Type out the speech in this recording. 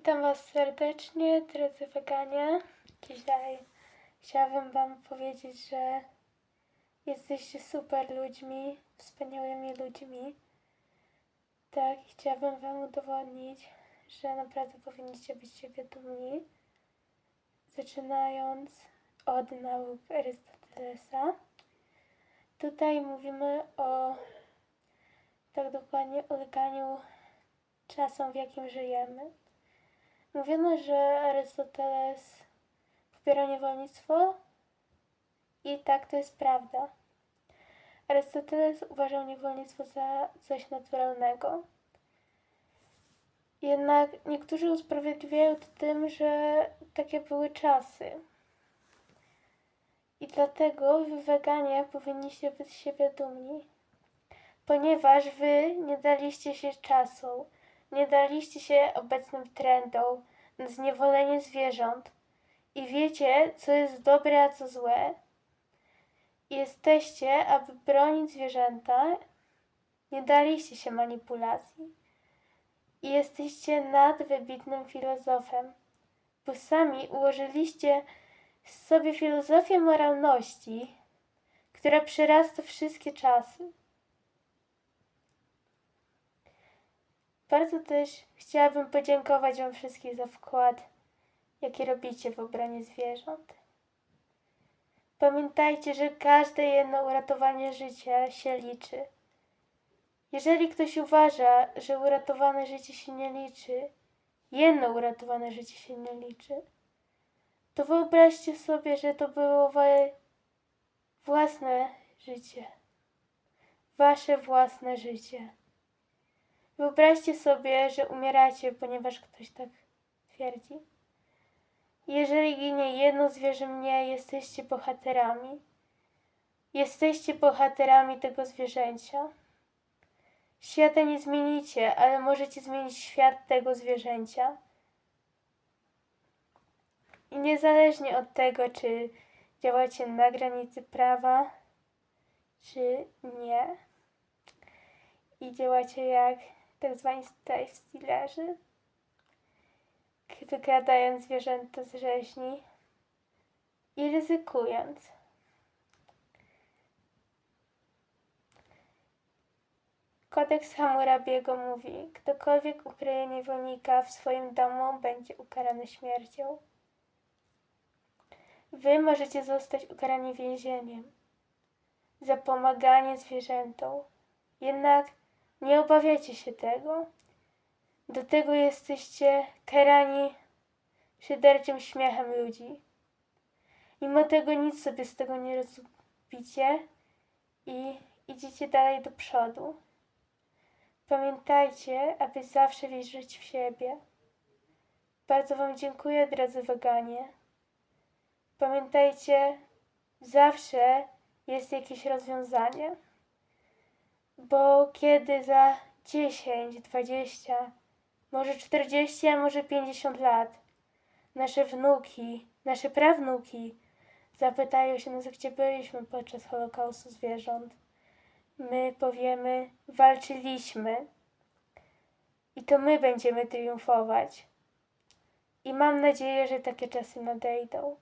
Witam Was serdecznie, drodzy weganie. Dzisiaj chciałabym Wam powiedzieć, że jesteście super ludźmi, wspaniałymi ludźmi. Tak, chciałabym Wam udowodnić, że naprawdę powinniście być siebie dumni. Zaczynając od nauk Arystotelesa. Tutaj mówimy o tak dokładnie uleganiu czasom, w jakim żyjemy. Mówiono, że Arystoteles popiera niewolnictwo i tak to jest prawda. Arystoteles uważał niewolnictwo za coś naturalnego. Jednak niektórzy usprawiedliwiają to tym, że takie były czasy. I dlatego wy weganie powinniście być z siebie dumni, ponieważ wy nie daliście się czasu, nie daliście się obecnym trendom na zniewolenie zwierząt i wiecie, co jest dobre, a co złe. Jesteście, aby bronić zwierzęta, nie daliście się manipulacji. I jesteście nadwybitnym filozofem, bo sami ułożyliście sobie filozofię moralności, która przerasta wszystkie czasy. Bardzo też chciałabym podziękować Wam wszystkim za wkład, jaki robicie w obronie zwierząt. Pamiętajcie, że każde jedno uratowanie życia się liczy. Jeżeli ktoś uważa, że uratowane życie się nie liczy, jedno uratowane życie się nie liczy, to wyobraźcie sobie, że to było własne życie. Wasze własne życie. Wyobraźcie sobie, że umieracie, ponieważ ktoś tak twierdzi. Jeżeli ginie jedno zwierzę mniej, jesteście bohaterami. Jesteście bohaterami tego zwierzęcia. Świata nie zmienicie, ale możecie zmienić świat tego zwierzęcia. I niezależnie od tego, czy działacie na granicy prawa, czy nie, i działacie jak tak zwani stealerzy, wykradając zwierzęta z rzeźni i ryzykując. Kodeks Hammurabiego mówi, ktokolwiek ukryje niewolnika w swoim domu, będzie ukarany śmiercią. Wy możecie zostać ukarani więzieniem za pomaganie zwierzętom. Jednak nie obawiajcie się tego. Do tego jesteście karani szyderczym śmiechem ludzi. Mimo tego nic sobie z tego nie rozumiecie i idziecie dalej do przodu. Pamiętajcie, aby zawsze wierzyć w siebie. Bardzo Wam dziękuję, drodzy weganie. Pamiętajcie, zawsze jest jakieś rozwiązanie. Bo kiedy za 10, 20, może 40, a może 50 lat nasze wnuki, nasze prawnuki zapytają się nas, gdzie byliśmy podczas Holokaustu zwierząt, my powiemy, walczyliśmy. I to my będziemy triumfować. I mam nadzieję, że takie czasy nadejdą.